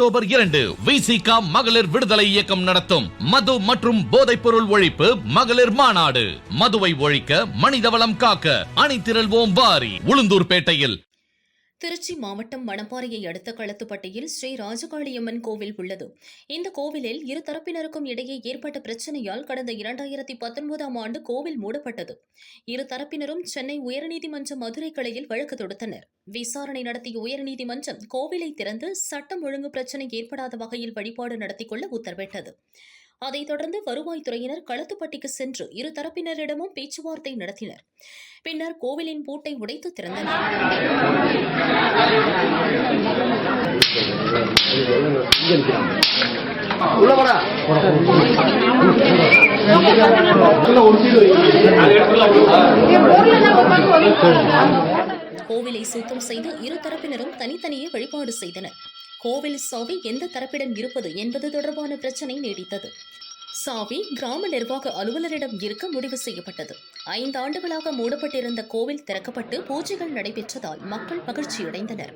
October இரண்டு விசிகா மகளிர் விடுதலை இயக்கம் நடத்தும். மது மற்றும் போதைப் பொருள் ஒழிப்பு மகளிர் மாநாடு. மதுவை ஒழிக்க மனிதவளம் காக்க அணிதிரள்வோம் வாரி உளுந்தூர்பேட்டையில். திருச்சி மாவட்டம் மணப்பாறையை அடுத்த களத்துப்பட்டியில் ஸ்ரீ ராஜகாளியம்மன் கோவில் உள்ளது. இந்த கோவிலில் இரு தரப்பினருக்கும் இடையே ஏற்பட்ட பிரச்சனையால் கடந்த இரண்டாயிரத்தி பத்தொன்பதாம் ஆண்டு கோவில் மூடப்பட்டது. இரு தரப்பினரும் சென்னை உயர்நீதிமன்ற மதுரை கிளையில் வழக்கு தொடுத்தனர். விசாரணை நடத்திய உயர்நீதிமன்றம் கோவிலை திறந்து சட்டம் ஒழுங்கு பிரச்சினை ஏற்படாத வகையில் வழிபாடு நடத்திக் கொள்ள உத்தரவிட்டது. அதைத் தொடர்ந்து வருவாய்த்துறையினர் களத்துப்பட்டிக்கு சென்று இரு தரப்பினரிடமும் பேச்சுவார்த்தை நடத்தினர். பின்னர் கோவிலின் பூட்டை உடைத்து திறந்தனர். கோவிலை சுத்தம் செய்து இரு தரப்பினரும் தனித்தனியே வழிபாடு செய்தனர். கோவில் சாவி எந்த தரப்பிடம் இருப்பது என்பது தொடர்பான பிரச்சனை நீடித்தது. சாவி கிராம நிர்வாக அலுவலரிடம் இருக்க முடிவு செய்யப்பட்டது. ஐந்து ஆண்டுகளாக மூடப்பட்டிருந்த கோவில் திறக்கப்பட்டு பூஜைகள் நடைபெற்றதால் மக்கள் மகிழ்ச்சியடைந்தனர்.